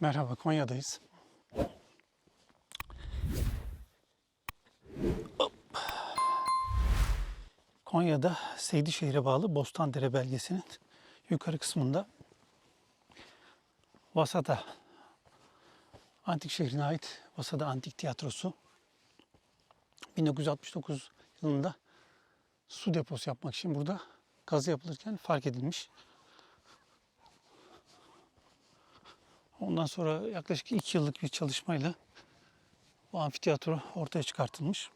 Merhaba, Konya'dayız. Hop. Konya'da Seydişehir'e bağlı Bostandere belgesinin yukarı kısmında Vasada Antik şehrine ait Vasada Antik Tiyatrosu 1969 yılında su deposu yapmak için burada kazı yapılırken fark edilmiş. Ondan sonra yaklaşık iki yıllık bir çalışmayla bu amfiteyatro ortaya çıkartılmış.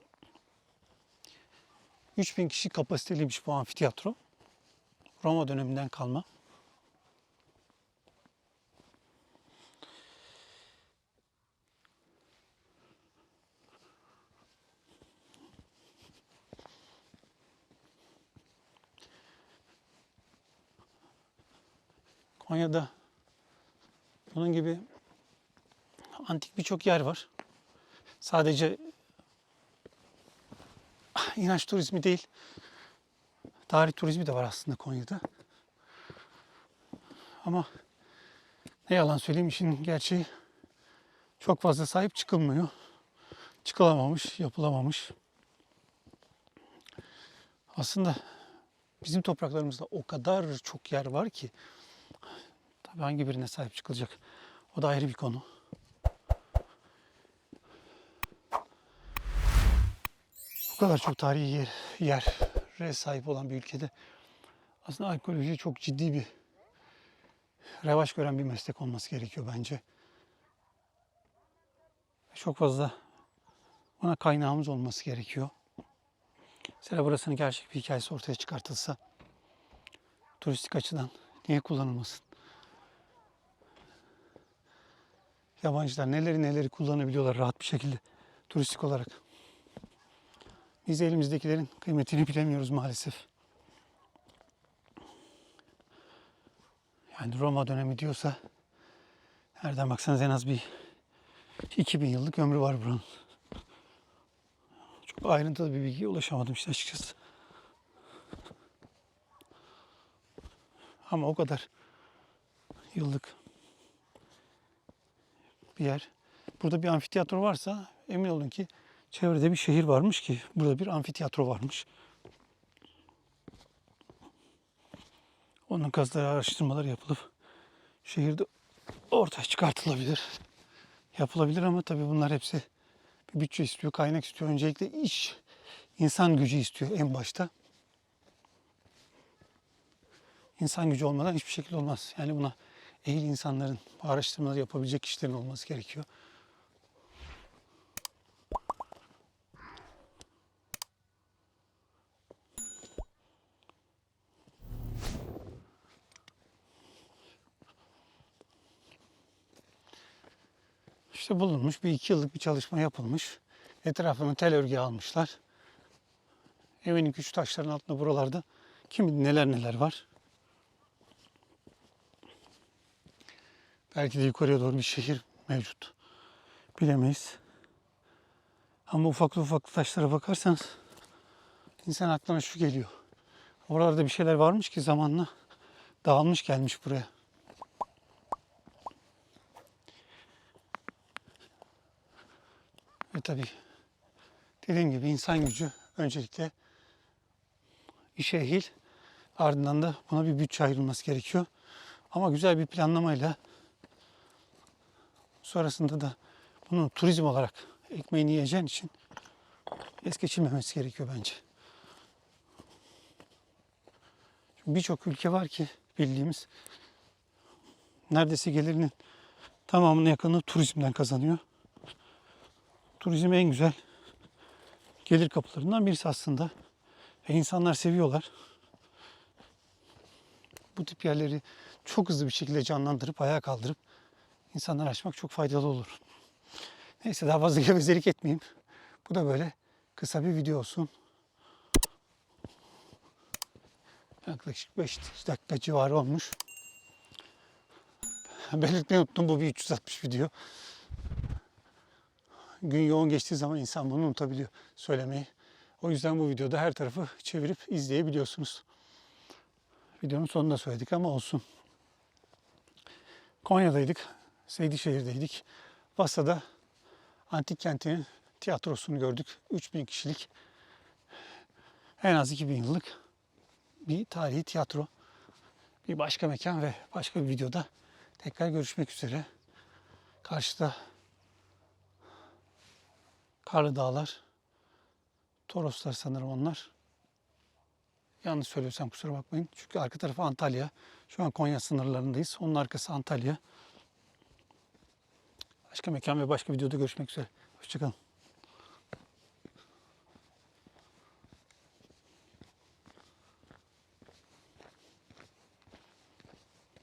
3000 kişi kapasiteliymiş bu amfiteyatro. Roma döneminden kalma. Konya'da bunun gibi antik birçok yer var. Sadece inanç turizmi değil, tarih turizmi de var aslında Konya'da. Ama ne yalan söyleyeyim işin gerçeği çok fazla sahip çıkılmıyor. Çıkılamamış, yapılamamış. Aslında bizim topraklarımızda o kadar çok yer var ki tabii hangi birine sahip çıkılacak o da ayrı bir konu. Bu kadar çok tarihi yer, yere sahip olan bir ülkede aslında arkeoloji çok ciddi bir revaç gören bir meslek olması gerekiyor bence. Çok fazla buna kaynağımız olması gerekiyor. Mesela burasının gerçek bir hikayesi ortaya çıkartılsa turistik açıdan niye kullanılmasın? Yabancılar neleri neleri kullanabiliyorlar rahat bir şekilde turistik olarak. Biz elimizdekilerin kıymetini bilemiyoruz maalesef. Yani Roma dönemi diyorsa nereden baksanız en az bir 2000 yıllık ömrü var buranın. Çok ayrıntılı bir bilgiye ulaşamadım işte açıkçası. Ama o kadar yıllık bir yer. Burada bir amfiteyatro varsa emin olun ki çevrede bir şehir varmış ki burada bir amfiteyatro varmış. Onun kazıları araştırmalar yapılıp şehirde ortaya çıkartılabilir. Yapılabilir ama tabii bunlar hepsi bir bütçe istiyor, kaynak istiyor. Öncelikle iş, insan gücü istiyor en başta. İnsan gücü olmadan hiçbir şekilde olmaz. Yani buna ehil insanların araştırmaları yapabilecek kişilerin olması gerekiyor. İşte bulunmuş bir iki yıllık bir çalışma yapılmış. Etrafını tel örgü almışlar. Evinin küçük taşların altında buralarda kim bilir neler neler var. Belki de yukarıya doğru bir şehir mevcut. Bilemeyiz. Ama ufaklı ufaklı taşlara bakarsanız insan aklına şu geliyor. Oralarda bir şeyler varmış ki zamanla dağılmış gelmiş buraya. Ve tabii dediğim gibi insan gücü öncelikle işe ehil ardından da buna bir bütçe ayrılması gerekiyor. Ama güzel bir planlamayla sonrasında da bunu turizm olarak ekmeğini yiyeceğin için es geçilmemesi gerekiyor bence. Birçok ülke var ki bildiğimiz neredeyse gelirinin tamamını yakını turizmden kazanıyor. Turizm en güzel gelir kapılarından birisi aslında. Ve insanlar seviyorlar. Bu tip yerleri çok hızlı bir şekilde canlandırıp ayağa kaldırıp insanlar açmak çok faydalı olur. Neyse daha fazla gevezelik etmeyeyim. Bu da böyle kısa bir video olsun. Yaklaşık 5 dakika civarı olmuş. Belirtmeyi unuttum bu bir 360 video. Gün yoğun geçtiği zaman insan bunu unutabiliyor söylemeyi. O yüzden bu videoda her tarafı çevirip izleyebiliyorsunuz. Videonun sonunda söyledik ama olsun. Konya'daydık. Seydişehir'deydik. Vasa'da antik kentinin tiyatrosunu gördük. 3000 kişilik en az 2000 yıllık bir tarihi tiyatro. Bir başka mekan ve başka bir videoda tekrar görüşmek üzere. Karşıda Karlı Dağlar, Toroslar sanırım onlar. Yanlış söylüyorsam kusura bakmayın. Çünkü arka tarafı Antalya. Şu an Konya sınırlarındayız. Onun arkası Antalya. Başka mekan ve başka videoda görüşmek üzere. Hoşçakalın.